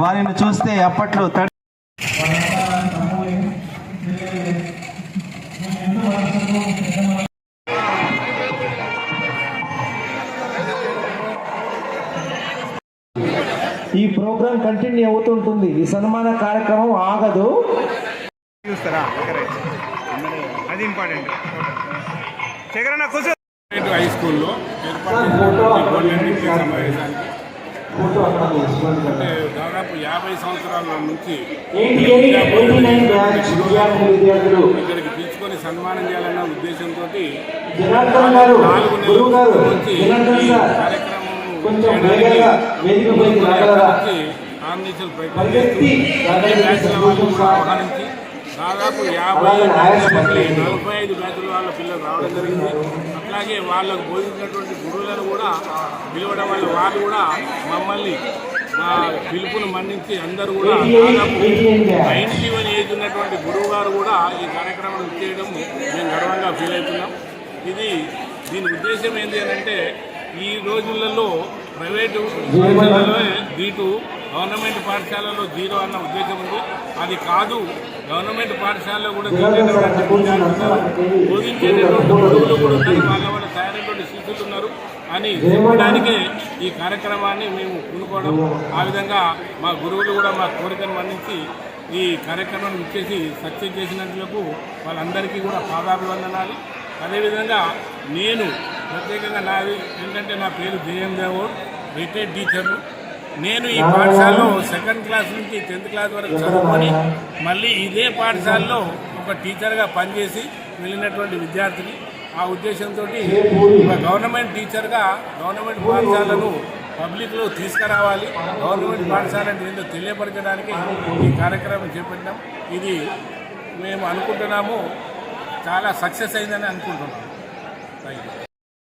వారిని చూస్తే అప్పట్లో తడి ఈ ప్రోగ్రాం కంటిన్యూ అవుతుంటుంది. ఈ సన్మాన కార్యక్రమం ఆగదు. చూస్తారా? అది ఇంపార్టెంట్. హై స్కూల్లో ఏర్పాటు అంటే దాదాపు యాభై సంవత్సరాల నుంచి ఇక్కడికి పిలుచుకొని సన్మానం చేయాలన్న ఉద్దేశంతో నాలుగు నెలల నుంచి కార్యక్రమం ఆంధ్రదేశం ప్రయత్నం చేస్తూ. ఆహ్వానించి దాదాపు యాభై. నలభై ఐదు బ్యాచ్ల వాళ్ళ పిల్లలు రావడం జరిగింది. అట్లాగే వాళ్ళకు బోధించినటువంటి గురువులను కూడా పిలవడం వల్ల వాళ్ళు కూడా మమ్మల్ని మా పిలుపును మన్నించి అందరూ కూడా దాదాపు నైన్టీ వన్ ఏజ్ ఉన్నటువంటి గురువు గారు కూడా ఈ కార్యక్రమం చేయడం మేము గర్వంగా ఫీల్ అవుతున్నాం. ఇది దీని ఉద్దేశం ఏంటి అని అంటే ఈ రోజులలో ప్రైవేటు దీటు గవర్నమెంట్ పాఠశాలలో జీరో అన్న ఉద్దేశం ఉంది. అది కాదు గవర్నమెంట్ పాఠశాలలో కూడా బోధించేటటువంటి గురువులు కూడా ఉన్నారు. వాళ్ళ వాళ్ళ తయారైనటువంటి శిష్యులు ఉన్నారు. అని చెప్పడానికే ఈ కార్యక్రమాన్ని మేము పూనుకోవడం ఆ విధంగా మా గురువులు కూడా మా కోరికను మన్నించి ఈ కార్యక్రమాన్ని ఇచ్చేసి సక్సెస్ చేసినందుకు వాళ్ళందరికీ కూడా పాదాభివందనాలు. అదేవిధంగా నేను ప్రత్యేకంగా నాది ఏంటంటే నా పేరు జయం దేవోడ్ రిటైర్డ్ టీచర్ను. నేను ఈ పాఠశాలలో సెకండ్ క్లాస్ నుంచి టెన్త్ క్లాస్ వరకు చదువుకొని మళ్ళీ ఇదే పాఠశాలలో ఒక టీచర్గా పనిచేసి వెళ్ళినటువంటి విద్యార్థిని. ఆ ఉద్దేశంతో ఒక గవర్నమెంట్ టీచర్గా గవర్నమెంట్ పాఠశాలను పబ్లిక్లో తీసుకురావాలి. గవర్నమెంట్ పాఠశాల అంటే ఏంటో తెలియపరచడానికి ఈ కార్యక్రమం చేపట్టినాం. ఇది మేము అనుకుంటున్నాము చాలా సక్సెస్ అయిందని అనుకుంటున్నాం. Thank you